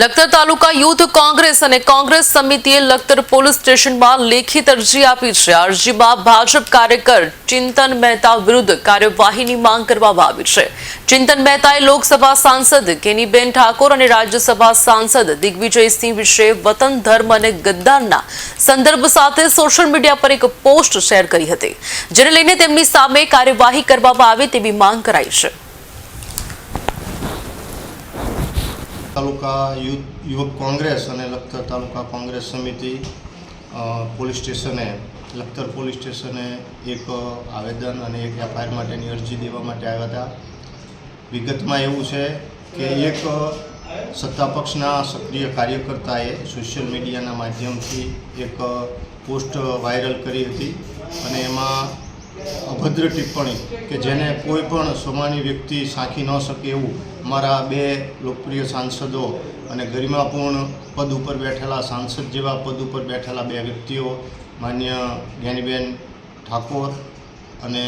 લખતર તાલુકા youth Congress અને કોંગ્રેસ સમિતિએ Lakhtar police સ્ટેશનમાં લેખિત અરજી આપી છે. અરજીમાં ભાજપ કાર્યકર ચિંતન મહેતા વિરુદ્ધ કાર્યવાહીની માંગ કરવામાં આવી છે. ચિંતન મહેતાએ લોકસભા સાંસદ કેનીબેન ઠાકોર અને રાજ્યસભા સાંસદ દિગ્વિજયસિંહ વિશે વતન, ધર્મ અને ગદ્દારના સંદર્ભ સાથે સોશિયલ મીડિયા પર એક પોસ્ટ શેર કરી હતી. જેને લઈને તેમની સામે કાર્યવાહી કરવામાં આવે તેવી માંગ કરાઈ છે. તાલુકા યુવક કોંગ્રેસ અને લખતર તાલુકા કોંગ્રેસ સમિતિ પોલીસ સ્ટેશને, લખતર પોલીસ સ્ટેશને એક આવેદન અને એક એફઆઈઆર માટેની અરજી દેવા માટે આવ્યા હતા. વિગતમાં એવું છે કે એક સત્તાપક્ષના સક્રિય કાર્યકર્તાએ સોશિયલ મીડિયાના માધ્યમથી એક પોસ્ટ વાયરલ કરી હતી અને એમાં અભદ્ર ટિપ્પણી કે જેને કોઈ પણ સોમાની વ્યક્તિ સાંખી ન શકે એવું અમારા બે લોકપ્રિય સાંસદો અને ગરિમાપૂર્ણ પદ ઉપર બેઠેલા સાંસદ જેવા પદ ઉપર બેઠેલા બે વ્યક્તિઓ, માન્ય જ્ઞાનીબેન ઠાકોર અને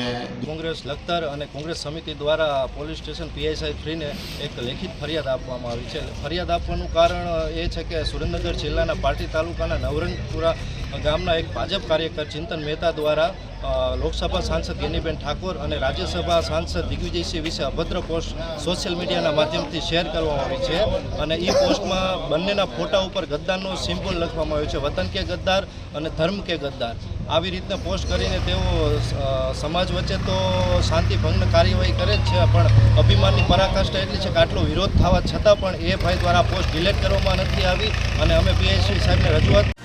કોંગ્રેસ લખતર અને કોંગ્રેસ સમિતિ દ્વારા પોલીસ સ્ટેશન પીએસઆઈ થ્રીને એક લેખિત ફરિયાદ આપવામાં આવી છે. ફરિયાદ આપવાનું કારણ એ છે કે સુરેન્દ્રનગર જિલ્લાના પાટી તાલુકાના નવરંગપુરા ગામના એક ભાજપ કાર્યકર ચિંતન મહેતા દ્વારા લોકસભા સાંસદ ગેનીબેન ઠાકોર અને રાજ્યસભા સાંસદ દિગ્વિજયસિંહ વિશે અભદ્ર પોસ્ટ સોશિયલ મીડિયાના માધ્યમથી શેર કરવામાં આવી છે અને એ પોસ્ટમાં બંનેના ફોટા ઉપર ગદ્દારનો સિમ્બોલ લખવામાં આવ્યો છે, વતન કે ગદ્દાર અને ધર્મ કે ગદ્દાર. આવી રીતના પોસ્ટ કરીને તેઓ સમાજ વચ્ચે તો શાંતિભંગ કાર્યવાહી કરે જ છે, પણ અભિમાનની પરાકાષ્ઠા એટલી છે કે આટલો વિરોધ થવા છતાં પણ એ ભાઈ દ્વારા પોસ્ટ ડિલેટ કરવામાં નથી આવી અને અમે પીએસસી સાહેબને રજૂઆત